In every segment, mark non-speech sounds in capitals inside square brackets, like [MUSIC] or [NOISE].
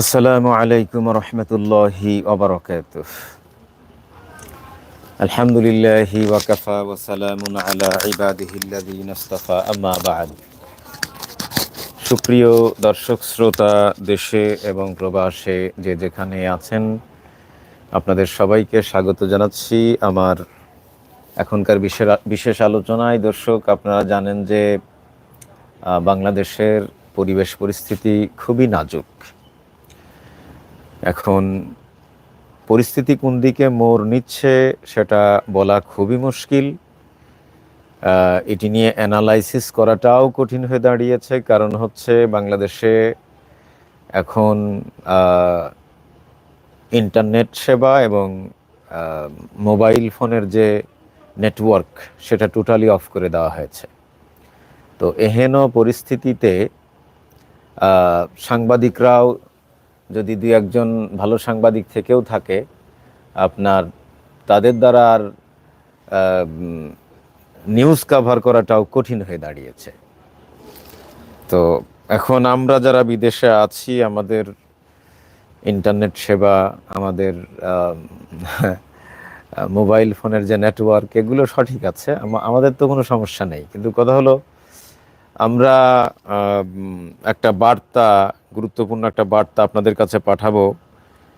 আসসালামু আলাইকুম রহমতুল্লাহি ওবরকাত আলহামদুলিল্লাহি ওয়াকাফা ওয়াসালামুন আলা ইবাদিহিল্লাযীন ইসতাফা, আম্মা বা'দ। সুপ্রিয় দর্শক, শ্রোতা, দেশে এবং প্রবাসে যে যেখানে আছেন, আপনাদের সবাইকে স্বাগত জানাচ্ছি আমার এখনকার বিশেষ আলোচনায়। দর্শক, আপনারা জানেন যে বাংলাদেশের পরিবেশ পরিস্থিতি খুবই নাজুক। এখন পরিস্থিতি কোন দিকে মোড় নিচ্ছে সেটা বলা খুবই মুশকিল। এটি নিয়ে অ্যানালাইসিস করাটাও কঠিন হয়ে দাঁড়িয়েছে, কারণ হচ্ছে বাংলাদেশে এখন ইন্টারনেট সেবা এবং মোবাইল ফোনের যে নেটওয়ার্ক সেটা টোটালি অফ করে দেওয়া হয়েছে। তো এহেন পরিস্থিতিতে সাংবাদিকরাও যদি দুই একজন ভালো সাংবাদিক থেকেও থাকে, আপনার তাদের দ্বারা আর নিউজ কাভার করাটাও কঠিন হয়ে দাঁড়িয়েছে। তো এখন আমরা যারা বিদেশে আছি, আমাদের ইন্টারনেট সেবা, আমাদের [LAUGHS] মোবাইল ফোনের যে নেটওয়ার্ক এগুলো সঠিক আছে। আমাদের তো কোনো সমস্যা নেই। কিন্তু কথা হলো আমরা একটা বার্তা, গুরুত্বপূর্ণ একটা বার্তা আপনাদের কাছে পাঠাবো।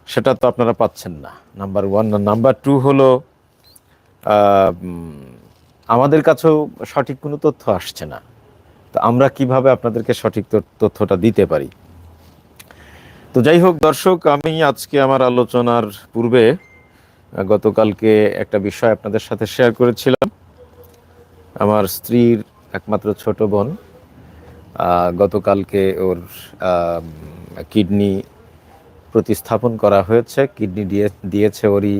সেটা তো আপনারা পাচ্ছেন না। নাম্বার ওয়ান নাম্বার টু হলো আমাদের কাছেও সঠিক কোনো তথ্য আসছে না। তো আমরা কীভাবে আপনাদেরকে সঠিক তথ্যটা দিতে পারি? তো যাই হোক, দর্শক, আমি আজকে আমার আলোচনার পূর্বে গতকালকে একটা বিষয় আপনাদের সাথে শেয়ার করেছিলাম। আমার স্ত্রীর একমাত্র ছোট বোন। গতকালকে ওর কিডনি প্রতিস্থাপন করা হয়েছে। কিডনি দিয়ে, দিয়েছে ওরই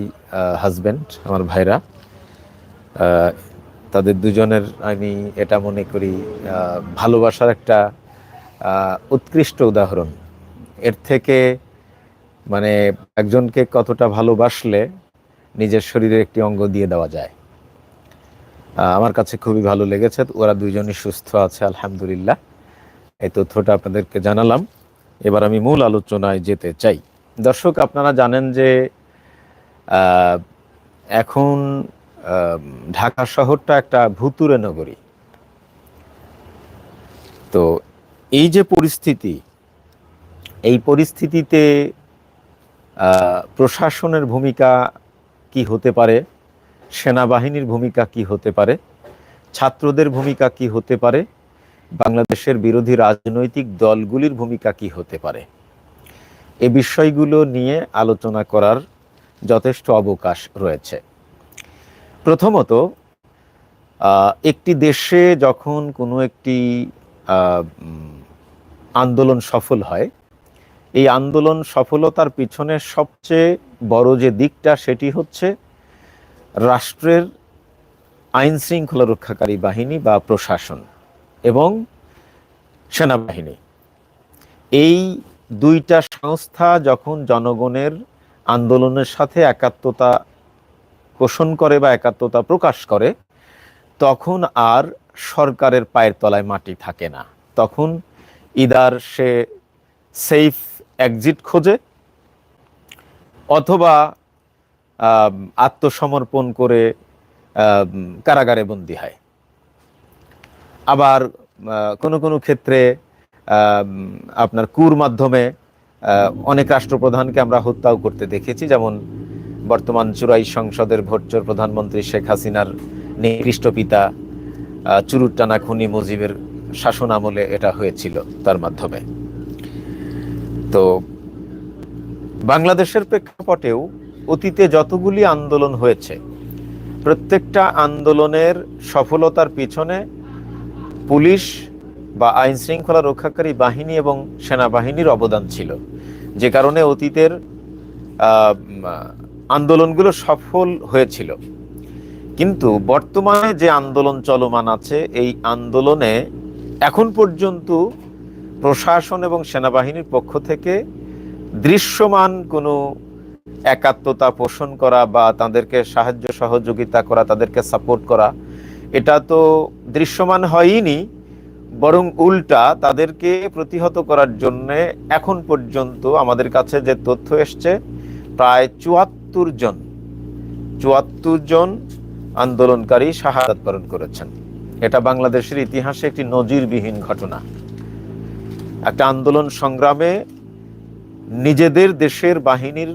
হাজব্যান্ড আমার ভাইরা। তাদের দুজনের আমি এটা মনে করি ভালোবাসার একটা উৎকৃষ্ট উদাহরণ। এর থেকে মানে একজনকে কতটা ভালোবাসলে নিজের শরীরের একটি অঙ্গ দিয়ে দেওয়া যায়। আমার কাছে খুবই ভালো লেগেছে। ওরা দুজনই সুস্থ আছে, আলহামদুলিল্লাহ। এই তথ্যটা আপনাদেরকে জানালাম। এবার আমি মূল আলোচনায় যেতে চাই। দর্শক, আপনারা জানেন যে এখন ঢাকা শহরটা একটা ভুতুরে নগরী। তো এই যে পরিস্থিতি, এই পরিস্থিতিতে প্রশাসনের ভূমিকা কি হতে পারে? সেনাবাহিনীর ভূমিকা কি হতে পারে? ছাত্রদের ভূমিকা কি হতে পারে? বাংলাদেশের বিরোধী রাজনৈতিক দলগুলির ভূমিকা কি হতে পারে? এ বিষয়গুলো নিয়ে আলোচনা করার যথেষ্ট অবকাশ রয়েছে। প্রথমত একটি দেশে যখন কোনো একটি আন্দোলন সফল হয়, এই আন্দোলন সফলতার পিছনে সবচেয়ে বড় যে দিকটা সেটি হচ্ছে রাষ্ট্রের আইন শৃঙ্খলা রক্ষাকারী বাহিনী বা প্রশাসন। এবং সেনাবাহিনী। এই দুইটা সংস্থা যখন জনগণের আন্দোলনের সাথে একাত্মতা পোষণ করে বা একাত্মতা প্রকাশ করে, তখন আর সরকারের পায়ের তলায় মাটি থাকে না। তখন ইদার সে সেফ এক্সিট খোঁজে অথবা আত্মসমর্পণ করে কারাগারে বন্দী হয়। আবার কোনো কোনো ক্ষেত্রে আপনার কুর মাধ্যমে অনেক রাষ্ট্রপ্রধানকে আমরা হত্যাও করতে দেখেছি। যেমন বর্তমান চুরাই সংসদের ভোটচোর প্রধানমন্ত্রী শেখ হাসিনার নিকৃষ্ট পিতা আহ, চুরুট টানা খুনি মুজিবের শাসন আমলে এটা হয়েছিল তার মাধ্যমে। তো বাংলাদেশের প্রেক্ষাপটেও অতীতে যতগুলি আন্দোলন হয়েছে প্রত্যেকটা আন্দোলনের সফলতার পিছনে পুলিশ বা আইন শৃঙ্খলা রক্ষাকারী বাহিনী এবং সেনাবাহিনীর অবদান ছিল। যে কারণে অতীতের আন্দোলনগুলো সফল হয়েছিল। কিন্তু বর্তমানে যে আন্দোলন চলমান আছে, এই আন্দোলনে এখন পর্যন্ত প্রশাসন এবং সেনাবাহিনীর পক্ষ থেকে দৃশ্যমান কোনো একাত্মতা পোষণ করা বা তাদেরকে সাহায্য সহযোগিতা করা, তাদেরকে সাপোর্ট করা এটা তো দৃশ্যমান হয়নি বরং উল্টা তাদেরকে প্রতিহত করার জন্য এখন পর্যন্ত আমাদের কাছে যে তথ্য এসছে, প্রায় চুয়াত্তর জন চুয়াত্তর জন আন্দোলনকারী শাহাদাত বরণ করেছেন। এটা বাংলাদেশের ইতিহাসে একটি নজিরবিহীন ঘটনা। একটা আন্দোলন সংগ্রামে নিজেদের দেশের বাহিনীর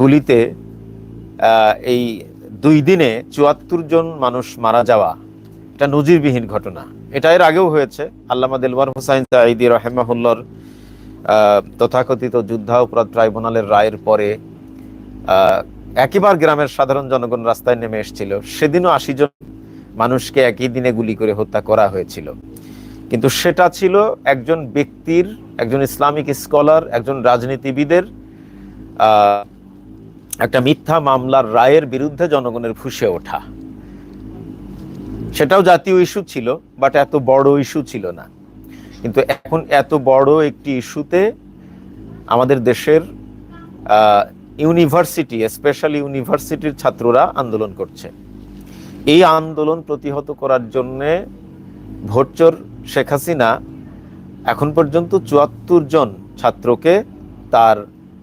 গুলিতে এই দুই দিনে চুয়াত্তর জন মানুষ মারা যাওয়া এটা নজিরবিহীন ঘটনা। এটা এর আগেও হয়েছে। আল্লামা দিলবার হুসাইন সাঈদি রহেমাহুল্লার তথাকথিত যুদ্ধাপরাধ ট্রাইব্যুনালের রায়ের পরে আহ, একইবার গ্রামের সাধারণ জনগণ রাস্তায় নেমে এসেছিল। সেদিনও আশি জন মানুষকে একই দিনে গুলি করে হত্যা করা হয়েছিল। কিন্তু সেটা ছিল একজন ব্যক্তির একজন ইসলামিক স্কলার একজন রাজনীতিবিদের একটা মিথ্যা মামলার রায়ের বিরুদ্ধে জনগণের ফুসে ওঠা। সেটাও জাতীয় ইস্যু ছিল, বাট এত বড় ইস্যু ছিল না। কিন্তু এখন এত বড় একটি ইস্যুতে আমাদের দেশের ইউনিভার্সিটি, স্পেশালি ইউনিভার্সিটির ছাত্ররা আন্দোলন করছে। এই আন্দোলন প্রতিহত করার জন্যে ভোটচোর শেখ হাসিনা এখন পর্যন্ত চুয়াত্তর জন ছাত্রকে তার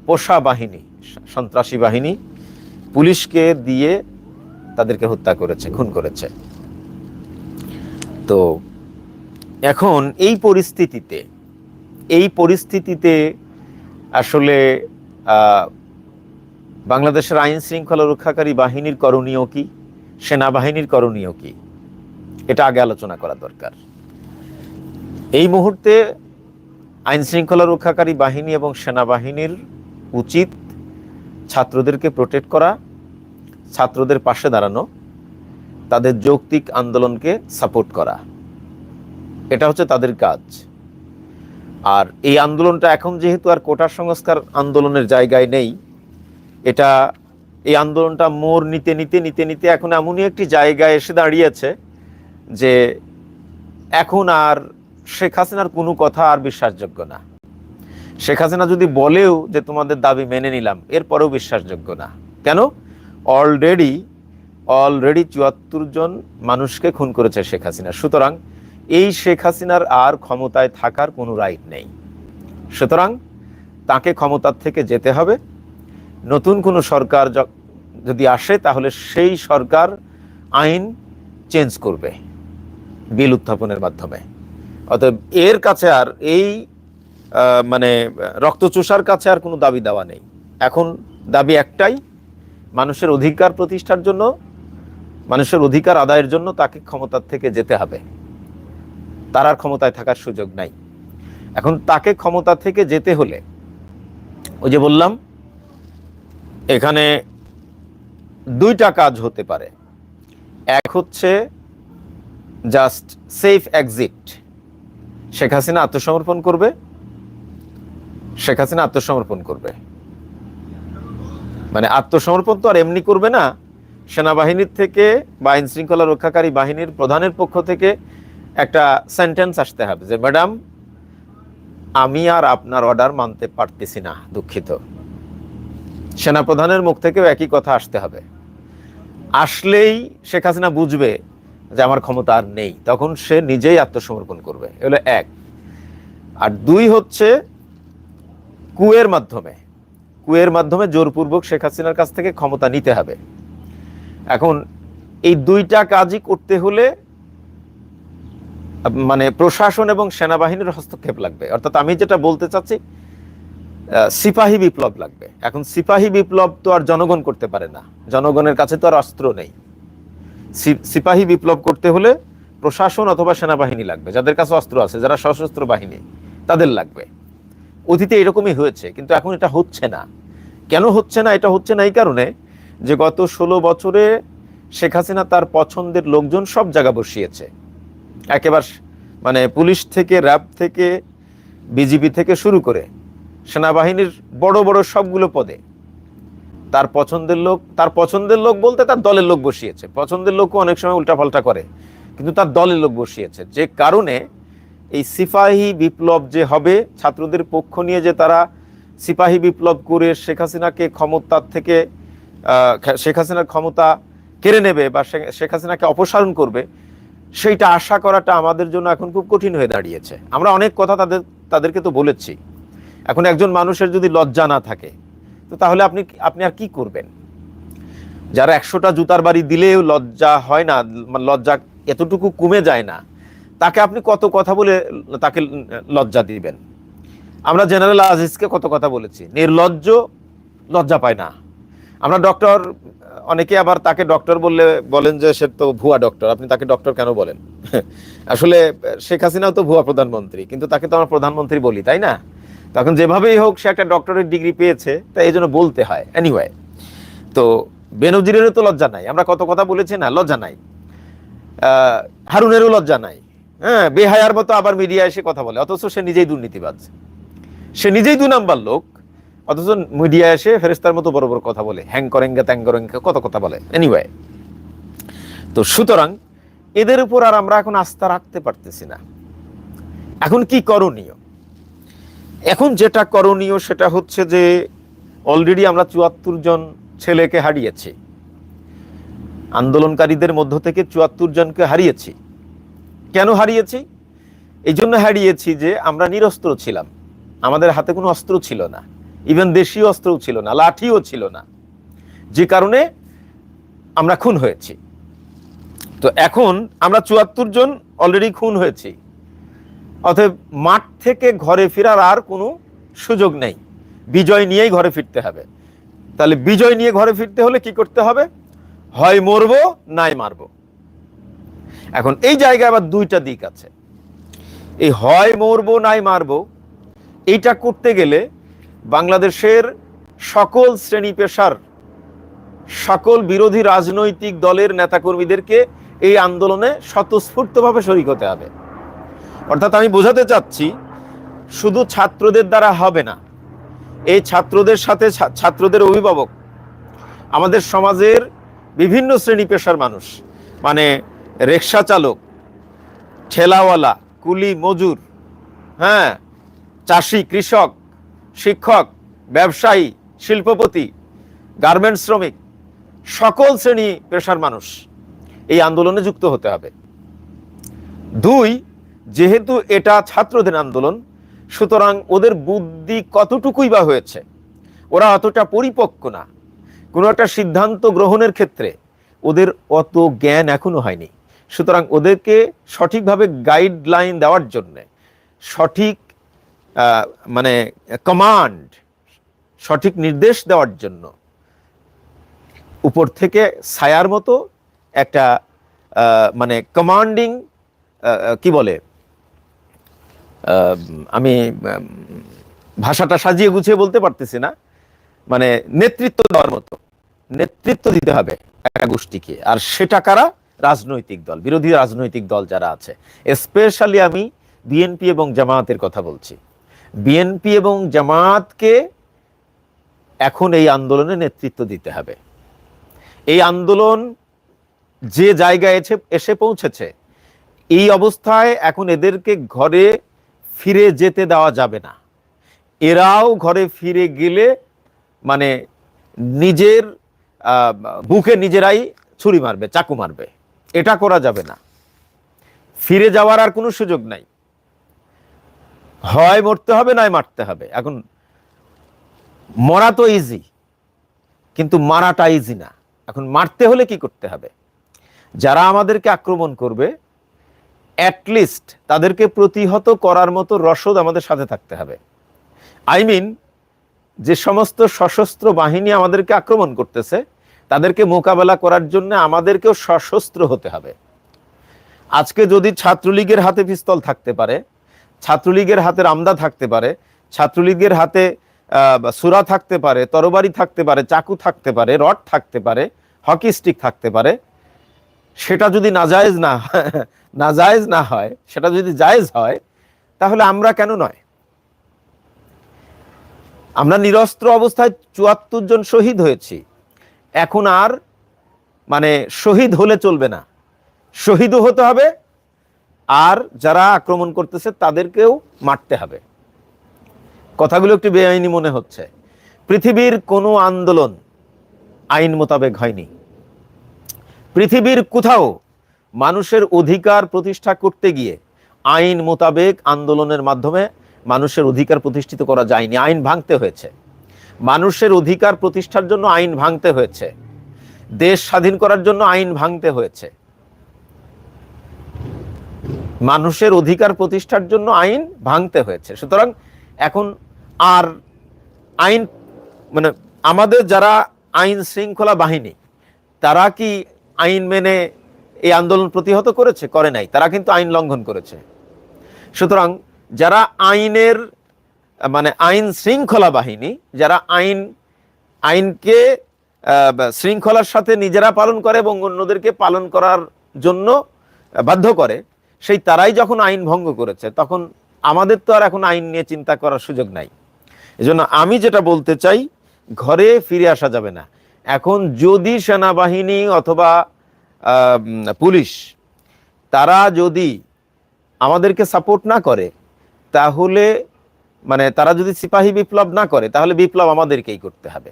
পোষা বাহিনী সন্ত্রাসী বাহিনী পুলিশকে দিয়ে তাদেরকে হত্যা করেছে, খুন করেছে। তো এখন এই পরিস্থিতিতে এই পরিস্থিতিতে আসলে বাংলাদেশের আইন শৃঙ্খলা রক্ষাকারী বাহিনীর করণীয় কি? সেনাবাহিনীর করণীয় কি? এটা আগে আলোচনা করা দরকার। এই মুহূর্তে আইন শৃঙ্খলা রক্ষাকারী বাহিনী এবং সেনাবাহিনীর উচিত ছাত্রদেরকে প্রোটেক্ট করা, ছাত্রদের পাশে দাঁড়ানো, তাদের যৌক্তিক আন্দোলনকে সাপোর্ট করা। এটা হচ্ছে তাদের কাজ। আর এই আন্দোলনটা এখন যেহেতু আর কোটা সংস্কার আন্দোলনের জায়গায় নেই, এটা, এই আন্দোলনটা মোড় নিতে নিতে নিতে নিতে এখন এমনই একটি জায়গায় এসে দাঁড়িয়েছে যে এখন আর শেখ হাসিনার কোনো কথা আর বিশ্বাসযোগ্য না। শেখ হাসিনা যদি বলেও যে তোমাদের দাবি মেনে নিলাম, এরপরেও বিশ্বাসযোগ্য না। কেন? অলরেডি অলরেডি চুয়াত্তর জন মানুষকে খুন করেছে শেখ হাসিনা। সুতরাং এই শেখ হাসিনার আর ক্ষমতায় থাকার কোনো রাইট নেই। সুতরাং তাকে ক্ষমতার থেকে যেতে হবে। নতুন কোনো সরকার যদি আসে, তাহলে সেই সরকার আইন চেঞ্জ করবে, বিল উত্থাপনের মাধ্যমে। অতএব এর কাছে আর এই মানে রক্তচোষার কাছে আর কোনো দাবি দেওয়া নেই। এখন দাবি একটাই, মানুষের অধিকার প্রতিষ্ঠার জন্য, মানুষের অধিকার আদায়ের জন্য তাকে ক্ষমতার থেকে যেতে হবে। তার আর ক্ষমতায় থাকার সুযোগ নাই। এখন তাকে ক্ষমতা থেকে যেতে হলে, ওই যে বললাম, এখানে দুইটা কাজ হতে পারে। এক হচ্ছে just safe exit Sheikh Hasina আত্মসমর্পণ করবে শেখ হাসিনা আত্মসমর্পণ করবে। মানে আত্মসমর্পণ তো আর এমনি করবে না। সেনাবাহিনীর থেকে বা আইন শৃঙ্খলা রক্ষাকারী বাহিনীর প্রধানের পক্ষ থেকে একটা সেন্টেন্স আসতে হবে যে ম্যাডাম আমি আর আপনার অর্ডার মানতে পারতেছি না, দুঃখিত। সেনাপ্রধানের মুখ থেকেও একই কথা আসতে হবে। আসলেই শেখ হাসিনা বুঝবে যে আমার ক্ষমতা আর নেই, তখন সে নিজেই আত্মসমর্পণ করবে। এগুলো এক। আর দুই হচ্ছে কুয়ের মাধ্যমে কুয়ের মাধ্যমে জোরপূর্বক শেখ হাসিনার কাছ থেকে ক্ষমতা নিতে হবে। এখন এই দুইটা কাজই করতে হলে মানে প্রশাসন এবং সেনাবাহিনীর হস্তক্ষেপ লাগবে। অর্থাৎ আমি যেটা বলতে চাচ্ছি সিপাহী বিপ্লব লাগবে। এখন সিপাহী বিপ্লব তো আর জনগণ করতে পারে না। জনগণের কাছে তো আর অস্ত্র নেই। সিপাহী বিপ্লব করতে হলে প্রশাসন অথবা সেনাবাহিনী লাগবে। যাদের কাছে অস্ত্র আছে, যারা সশস্ত্র বাহিনী, তাদের লাগবে। অতীতে এরকমই হয়েছে, কিন্তু এখন এটা হচ্ছে না। কেন হচ্ছে না? এটা হচ্ছে না এই কারণে যে গত ষোলো বছরে শেখ হাসিনা তার পছন্দের লোকজন সব জায়গা বসিয়েছে। একেবারে মানে পুলিশ থেকে, র্যাব থেকে, বিজিবি থেকে শুরু করে সেনাবাহিনীর বড় বড় সবগুলো পদে। তার পছন্দের লোক, তার পছন্দের লোক বলতে তার দলের লোক বসিয়েছে। পছন্দের লোকও অনেক সময় উল্টাপাল্টা করে, কিন্তু তার দলের লোক বসিয়েছে। যে কারণে এই সিপাহী বিপ্লব যে হবে, ছাত্রদের পক্ষ নিয়ে যে তারা সিপাহী বিপ্লব করে শেখ হাসিনাকে ক্ষমতার থেকে শেখ হাসিনার ক্ষমতা কেড়ে নেবে বা শেখ হাসিনাকে অপসারণ করবে, সেইটা আশা করাটা আমাদের জন্য এখন খুব কঠিন হয়ে দাঁড়িয়েছে। আমরা অনেক কথা তাদের তাদেরকে তো বলেছি। এখন একজন মানুষের যদি লজ্জা না থাকে, তো তাহলে আপনি আপনি আর কি করবেন? যারা একশোটা জুতার বাড়ি দিলেও লজ্জা হয় না, লজ্জা এতটুকু কমে যায় না তাকে আপনি কত কথা বলে তাকে লজ্জা দিবেন? আমরা জেনারেল আজিজকে কত কথা বলেছি। নির্লজ্জ লজ্জা পায় না। আমরা ডক্টর, অনেকে আবার তাকে ডক্টর বললে বলেন যে সে তো ভুয়া ডক্টর, আপনি তাকে ডক্টর কেন বলেন? আসলে শেখ হাসিনাও তো ভুয়া প্রধানমন্ত্রী, কিন্তু তাকে তো আমরা প্রধানমন্ত্রী বলি, তাই না? তখন যেভাবেই হোক, সে একটা ডক্টরের ডিগ্রি পেয়েছে তাই এই জন্য বলতে হয়। এনিওয়ে তো বেনজিরেরও তো লজ্জা নাই। আমরা কত কথা বলেছি না? লজ্জা নাই। হারুনেরও লজ্জা নাই। হ্যাঁ বেহায়ার মতো আবার মিডিয়া এসে কথা বলে। অথচ সে নিজেই দুর্নীতিবাজ। সে নিজেই দু নাম্বার লোক। অথচ মিডিয়া এসে ফেরেস্তার মতো বড় বড় কথা বলে। হ্যাং করেঙ্গা, ত্যাং করেঙ্গা, কত কথা বলে। এনিওয়ে তো সুতরাং এদের উপর আর আমরা এখন আস্থা রাখতে পারতেছি না। এখন কি করণীয়? এখন যেটা করণীয় সেটা হচ্ছে যে অলরেডি আমরা চুয়াত্তর জন ছেলেকে হারিয়েছি। আন্দোলনকারীদের মধ্য থেকে চুয়াত্তর জনকে হারিয়েছি। কেন হারিয়েছি? এই জন্য হারিয়েছি যে আমরা নিরস্ত্র ছিলাম। আমাদের হাতে কোনো অস্ত্র ছিল না। ইভেন দেশীয় অস্ত্রও ছিল না, লাঠিও ছিল না। যে কারণে আমরা খুন হয়েছি। তো এখন আমরা চুয়াত্তর জন অলরেডি খুন হয়েছি। অতএব মাঠ থেকে ঘরে ফেরার আর কোনো সুযোগ নেই। বিজয় নিয়েই ঘরে ফিরতে হবে। তাহলে বিজয় নিয়ে ঘরে ফিরতে হলে কি করতে হবে? হয় মরবো, নাই মারবো। এখন এই জায়গায় আবার দুইটা দিক আছে। এই হয় মরবো, নাই মারবো, এইটা করতে গেলে বাংলাদেশের সকল শ্রেণি পেশার, সকল বিরোধী রাজনৈতিক দলের নেতাকর্মীদেরকে এই আন্দোলনে স্বতঃস্ফূর্তভাবে শরিক হতে হবে। অর্থাৎ আমি বোঝাতে চাচ্ছি, শুধু ছাত্রদের দ্বারা হবে না, এই ছাত্রদের সাথে ছাত্রদের অভিভাবক, আমাদের সমাজের বিভিন্ন শ্রেণি পেশার মানুষ মানে রিক্সা চালক, ঠেলাওয়ালা, কুলি মজুর হ্যাঁ চাষি, কৃষক, শিক্ষক, ব্যবসায়ী, শিল্পপতি, গার্মেন্টস শ্রমিক, সকল শ্রেণি পেশার মানুষ এই আন্দোলনে যুক্ত হতে হবে। দুই, যেহেতু এটা ছাত্রদের আন্দোলন, সুতরাং ওদের বুদ্ধি কতটুকুই বা হয়েছে, ওরা অতটা পরিপক্ক না। কোনো একটা সিদ্ধান্ত গ্রহণের ক্ষেত্রে ওদের অত জ্ঞান এখনও হয়নি। সুতরাং ওদেরকে সঠিকভাবে গাইডলাইন দেওয়ার জন্য সঠিক মানে কমান্ড সঠিক নির্দেশ দেওয়ার জন্য উপর থেকে ছায়ার মতো একটা মানে কমান্ডিং কি বলে আমি ভাষাটা সাজিয়ে গুছিয়ে বলতে পারতেছি না মানে নেতৃত্ব দেওয়ার মতো, নেতৃত্ব দিতে হবে একটা গোষ্ঠীকে। আর সেটা কারা? রাজনৈতিক দল, বিরোধী রাজনৈতিক দল যারা আছে। স্পেশালি আমি বিএনপি এবং জামায়াতের কথা বলছি। বিএনপি এবং জামায়াতকে এখন এই আন্দোলনে নেতৃত্ব দিতে হবে। এই আন্দোলন যে জায়গায় এসে এসে পৌঁছেছে, এই অবস্থায় এখন এদেরকে ঘরে ফিরে যেতে দেওয়া যাবে না। এরাও ঘরে ফিরে গেলে মানে নিজের বুকে নিজেরাই ছুরি মারবে, চাকু মারবে। এটা করা যাবে না। ফিরে যাওয়ার আর কোনো সুযোগ নাই। হয় মরতে হবে, নয় মারতে হবে। এখন মরা তো ইজি কিন্তু মারাটা ইজি না। এখন মারতে হলে কি করতে হবে? যারা আমাদেরকে আক্রমণ করবে অ্যাটলিস্ট তাদেরকে প্রতিহত করার মতো রসদ আমাদের সাথে থাকতে হবে। আই মিন যে সমস্ত সশস্ত্র বাহিনী আমাদেরকে আক্রমণ করতেছে তাদেরকে মোকাবেলা করার জন্য আমাদেরকেও সশস্ত্র হতে হবে। আজকে যদি ছাত্রলীগের হাতে পিস্তল থাকতে পারে, ছাত্রলীগের হাতে রামদা থাকতে পারে, ছাত্রলীগের হাতে সুরা থাকতে পারে, তরবারি থাকতে পারে, চাকু থাকতে পারে, রড থাকতে পারে, হকি স্টিক থাকতে পারে, সেটা যদি নাজায়েজ না [LAUGHS] নাজায়েজ না হয়, সেটা যদি জায়েজ হয়, তাহলে আমরা কেন নয়? আমরা নিরস্ত্র অবস্থায় চুয়াত্তর জন শহীদ হয়েছি। এখন আর মানে শহীদ হলে চলবে না। শহীদও হতে হবে, আর যারা আক্রমণ করতেছে তাদেরকেও মারতে হবে। কথাগুলো একটু বেআইনি মনে হচ্ছে। পৃথিবীর কোনো আন্দোলন আইন মোতাবেক হয়নি। পৃথিবীর কোথাও মানুষের অধিকার প্রতিষ্ঠা করতে গিয়ে আইন মোতাবেক আন্দোলনের মাধ্যমে মানুষের অধিকার প্রতিষ্ঠিত করা যায়নি। আইন ভাঙতে হয়েছে। মানুষের অধিকার প্রতিষ্ঠার জন্য আইন ভাঙতে হয়েছে। দেশ স্বাধীন করার জন্য আইন ভাঙতে হয়েছে। মানুষের অধিকার প্রতিষ্ঠার জন্য আইন ভাঙতে হয়েছে। সুতরাং এখন আর আইন মানে আমাদের যারা আইন শৃঙ্খলা বাহিনী, তারা কি আইন মেনে এই আন্দোলন প্রতিহত করেছে? করে নাই। তারা কিন্তু আইন লঙ্ঘন করেছে। সুতরাং যারা আইনের মানে আইন শৃঙ্খলা বাহিনী, যারা আইন, আইনকে শৃঙ্খলার সাথে নিজেরা পালন করে এবং অন্যদেরকে পালন করার জন্য বাধ্য করে, সেই তারাই যখন আইন ভঙ্গ করেছে, তখন আমাদের তো আর এখন আইন নিয়ে চিন্তা করার সুযোগ নাই। এজন্য আমি যেটা বলতে চাই, ঘরে ফিরে আসা যাবে না। এখন যদি সেনাবাহিনী অথবা পুলিশ, তারা যদি আমাদেরকে সাপোর্ট না করে, তাহলে মানে তারা যদি সিপাহী বিপ্লব না করে, তাহলে বিপ্লব আমাদেরকেই করতে হবে।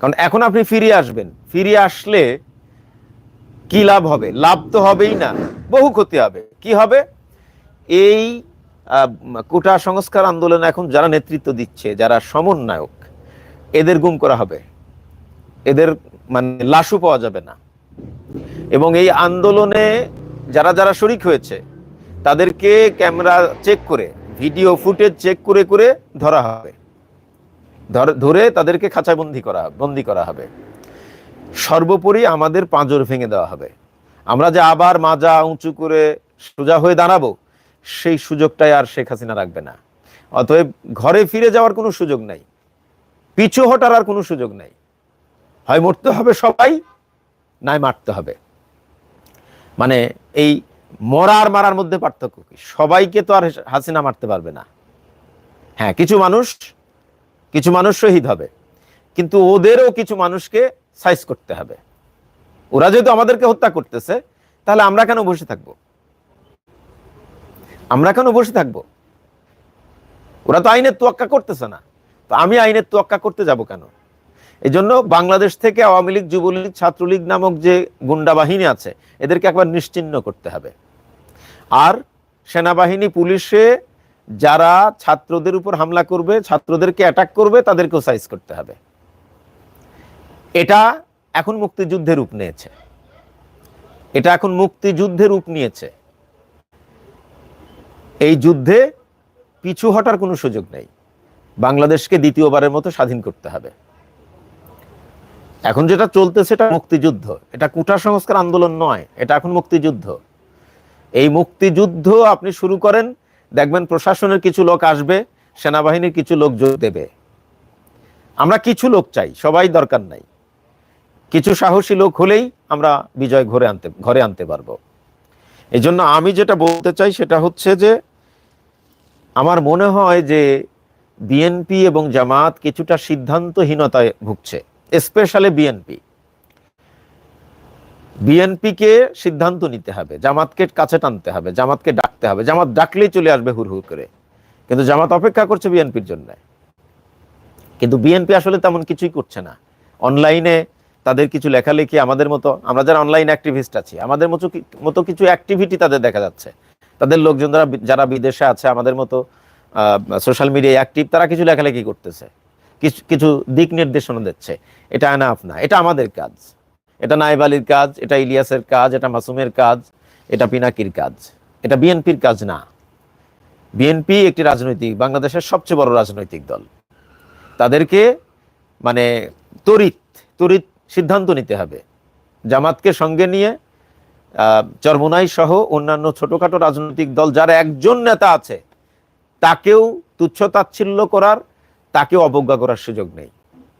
কারণ এখন আপনি ফিরে আসবেন। ফিরে আসলে কি লাভ হবে? লাভ তো হবেই না। বহু ক্ষতি হবে। কি হবে? এই কোটা সংস্কার আন্দোলন এখন যারা নেতৃত্ব দিচ্ছে, যারা সমন্বয়ক, এদের গুম করা হবে। এদের মানে লাশও পাওয়া যাবে না। এবং এই আন্দোলনে যারা যারা শরিক হয়েছে, তাদেরকে ক্যামেরা চেক করে ভিডিও ফুটেজ চেক করে করে ধরা হবে। ধর- তাদেরকে খাঁচায় বন্দি করা বন্দি করা হবে। সর্বোপরি আমাদের পাঁজর ভেঙে দেওয়া হবে। আমরা যে আবার মাজা উঁচু করে সোজা হয়ে দাঁড়াবো, সেই সুযোগটাই আর শেখ হাসিনা রাখবে না। অতএব ঘরে ফিরে যাওয়ার কোনো সুযোগ নাই। পিছু হটার আর কোনো সুযোগ নাই। হয় মরতে হবে সবাই, নাই মারতে হবে। মানে এই মরা আর মারার মধ্যে পার্থক্য কি? সবাইকে তো আর হাসিনা মারতে পারবে না। হ্যাঁ কিছু মানুষ কিছু মানুষ শহীদ হবে, কিন্তু ওদেরও কিছু মানুষকে সাইজ করতে হবে। ওরা যেহেতু আমাদেরকে হত্যা করতেছে, তাহলে আমরা কেন বসে থাকব? আমরা কেন বসে থাকব? ওরা তো আইনের তোয়াক্কা করতেছে না। তো আমি আইনের তোয়াক্কা করতে যাব কেন? এই জন্য বাংলাদেশ থেকে আওয়ামী লীগ, যুবলীগ, ছাত্রলীগ নামক যে গুন্ডা বাহিনী আছে, এদেরকে একবার নিশ্চিহ্ন করতে হবে। আর সেনাবাহিনী, পুলিশে যারা ছাত্রদের উপর হামলা করবে, ছাত্রদেরকে অ্যাটাক করবে, তাদেরকেও সাইজ করতে হবে। এটা এখন মুক্তিযুদ্ধের রূপ নিয়েছে। এটা এখন মুক্তিযুদ্ধের রূপ নিয়েছে। এই যুদ্ধে পিছু হটার কোনো সুযোগ নেই। বাংলাদেশকে দ্বিতীয়বারের মতো স্বাধীন করতে হবে। এখন যেটা চলতেছে, এটা মুক্তিযুদ্ধ। এটা কুটা সংস্কার আন্দোলন নয়, এটা এখন মুক্তিযুদ্ধ। এই মুক্তিযুদ্ধ আপনি শুরু করেন, দেখবেন প্রশাসনের কিছু লোক আসবে, সেনাবাহিনীর কিছু লোক যোগ দেবে। আমরা কিছু লোক চাই, সবাই দরকার নাই। কিছু সাহসী লোক হলেই আমরা বিজয় ঘরে আনতে ঘরে আনতে পারব। এই জন্য আমি যেটা বলতে চাই সেটা হচ্ছে যে, আমার মনে হয় যে বিএনপি এবং জামাত কিছুটা সিদ্ধান্তহীনতায় ভুগছে, স্পেশালি বিএনপি। বিএনপিকে সিদ্ধান্ত নিতে হবে, জামাতকে কাছে টানতে হবে, জামাতকে ডাকতে হবে, জামাত ডাকলেই চলে আসবে হুর হুর করে। কিন্তু জামাত অপেক্ষা করছে বিএনপির জন্য। কিন্তু বিএনপি আসলে তেমন কিছুই করছে না। অনলাইনে তাদের কিছু লেখালেখি আমাদের মতো, আমরা যারা অনলাইন অ্যাক্টিভিস্ট আছি, আমাদের মতো মতো কিছু অ্যাক্টিভিটি তাদের দেখা যাচ্ছে। তাদের লোকজন যারা যারা বিদেশে আছে, আমাদের মতো সোশ্যাল মিডিয়ায় অ্যাক্টিভ, তারা কিছু লেখালেখি করতেছে। কিছু কিছু দিক নির্দেশনা দিচ্ছে। এটা আনাফ না, এটা আমাদের কাজ। এটা নাইব আলীর কাজ, এটা ইলিয়াসের কাজ, এটা মাসুমের কাজ, এটা পিনাকির কাজ। এটা বিএনপির কাজ না। বিএনপি একটি রাজনৈতিক, বাংলাদেশের সবচেয়ে বড় রাজনৈতিক দল। তাদেরকে মানে তড়িৎ তড়িৎ সিদ্ধান্ত নিতে হবে। জামাতকে সঙ্গে নিয়ে চরমোনাই সহ অন্যান্য ছোটখাটো রাজনৈতিক দল যার একজন নেতা আছে, তাকেও তুচ্ছ তাচ্ছিল্য করার, তাকেও অবজ্ঞা করার সুযোগ নেই।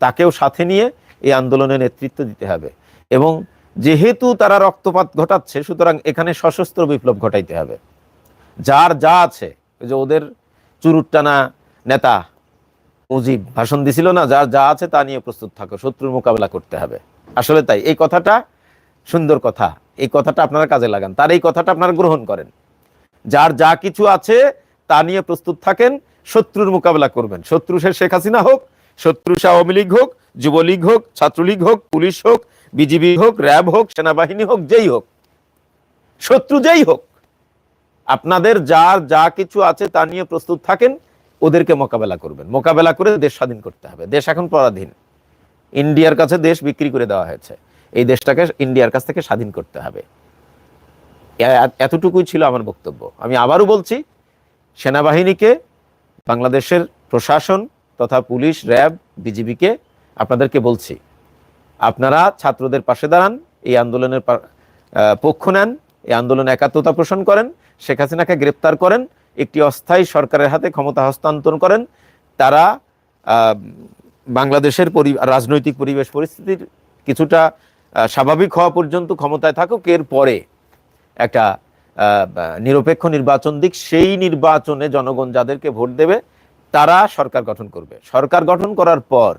তাকেও সাথে নিয়ে এই আন্দোলনে নেতৃত্ব দিতে হবে। এবং যেহেতু তারা রক্তপাত ঘটাচ্ছে, সুতরাং এখানে সশস্ত্র বিপ্লব ঘটাইতে হবে। যার যা আছে যে ওদের চুরুট টানা নেতা মুজিব ভাষণ দিছিল না, যার যা আছে তা নিয়ে প্রস্তুত থাকো, শত্রুর মোকাবেলা করতে হবে। আসলে তাই, এই কথাটা সুন্দর কথা, এই কথাটা আপনারা কাজে লাগান। তার এই কথাটা আপনারা গ্রহণ করেন। যার যা কিছু আছে তা নিয়ে প্রস্তুত থাকেন, শত্রুর মোকাবেলা করবেন। শত্রু সে শেখ হাসিনা হোক, শত্রু সে আওয়ামী লীগ হোক, যুবলীগ হোক, ছাত্রলীগ হোক, পুলিশ হোক বিজিবি হোক, র্যাব হোক, সেনাবাহিনী হোক, যেই হোক, শত্রু যেই হোক, আপনাদের যার যা কিছু আছে তা নিয়ে প্রস্তুত থাকেন, ওদেরকে মোকাবেলা করবেন। মোকাবেলা করে দেশ স্বাধীন করতে হবে। দেশ এখন পরাধীন। ইন্ডিয়ার কাছে দেশ বিক্রি করে দেওয়া হয়েছে। এই দেশটাকে ইন্ডিয়ার কাছ থেকে স্বাধীন করতে হবে। এতটুকুই ছিল আমার বক্তব্য। আমি আবারও বলছি, সেনাবাহিনীকে, বাংলাদেশের প্রশাসন তথা পুলিশ, র্যাব, বিজিবিকে আপনাদেরকে বলছি আপনারা ছাত্রদের পাশে দাঁড়ান, এই আন্দোলনের পক্ষ নেন, এই আন্দোলনে একাত্মতা পোষণ করেন, শেখ হাসিনাকে গ্রেপ্তার করেন, একটি অস্থায়ী সরকারের হাতে ক্ষমতা হস্তান্তর করেন, তারা বাংলাদেশের রাজনৈতিক পরিবেশ পরিস্থিতির কিছুটা স্বাভাবিক হওয়া পর্যন্ত ক্ষমতায় থাকুক, এর পরে একটা নিরপেক্ষ নির্বাচন দিক, সেই নির্বাচনে জনগণ যাদেরকে ভোট দেবে, তারা সরকার গঠন করবে। সরকার গঠন করার পর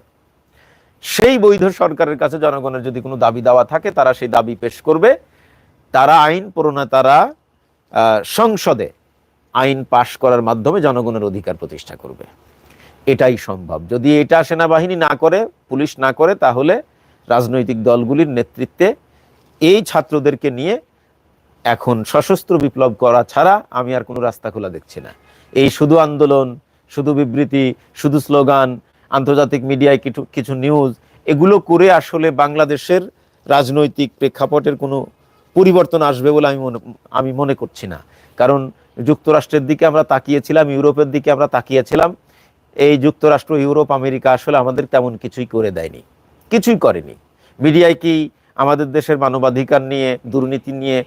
সেই বৈধ সরকারের কাছে জনগণের যদি কোনো দাবি দাওয়া থাকে, তারা সেই দাবি পেশ করবে। তারা আইন প্রণেতারা সংসদে আইন পাশ করার মাধ্যমে জনগণের অধিকার প্রতিষ্ঠা করবে। এটাই সম্ভব। যদি এটা সেনাবাহিনী না করে, পুলিশ না করে, তাহলে রাজনৈতিক দলগুলির নেতৃত্বে এই ছাত্রদেরকে নিয়ে এখন সশস্ত্র বিপ্লব করা ছাড়া আমি আর কোনো রাস্তা খোলা দেখছি না। এই শুধু আন্দোলন, শুধু বিবৃতি, শুধু স্লোগান আন্তর্জাতিক মিডিয়ায় কিছু কিছু নিউজ এগুলো করে আসলে বাংলাদেশের রাজনৈতিক প্রেক্ষাপটের কোনো পরিবর্তন আসবে বলে আমি মনে আমি মনে করছি না। কারণ যুক্তরাষ্ট্রের দিকে আমরা তাকিয়েছিলাম, ইউরোপের দিকে আমরা তাকিয়েছিলাম, এই যুক্তরাষ্ট্র, ইউরোপ, আমেরিকা আসলে আমাদের তেমন কিছুই করে দেয়নি, কিছুই করেনি। মিডিয়ায় কি আমাদের দেশের মানবাধিকার নিয়ে, দুর্নীতি নিয়ে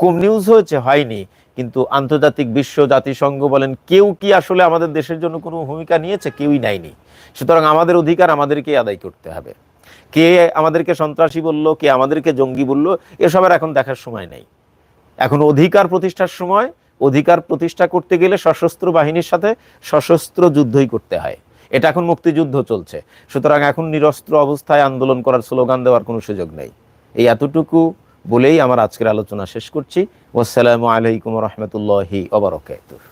কম নিউজ হয়েছে, হয়নি। কিন্তু আন্তর্জাতিক বিশ্ব জাতিসংঘ বলেন, কেউ কি আসলে আমাদের দেশের জন্য কোনো ভূমিকা নিয়েছে? কেউই নেয়নি। সুতরাং আমাদের অধিকার আমাদেরকেই আদায় করতে হবে। কে আমাদেরকে সন্ত্রাসী বলল, কে আমাদেরকে জঙ্গি বলল এসবের এখন দেখার সময় নেই। এখন অধিকার প্রতিষ্ঠার সময়, অধিকার প্রতিষ্ঠা করতে গেলে সশস্ত্র বাহিনীর সাথে সশস্ত্র যুদ্ধই করতে হয়। এটা এখন মুক্তিযুদ্ধ চলছে। সুতরাং এখন নিরস্ত্র অবস্থায় আন্দোলন করার স্লোগান দেওয়ার কোনো সুযোগ নেই। এই এতটুকু বলেই আমার আজকের আলোচনা শেষ করছি। ওসালামু আলাইকুম রহমতুল্লাহি ওবরাকাতুহ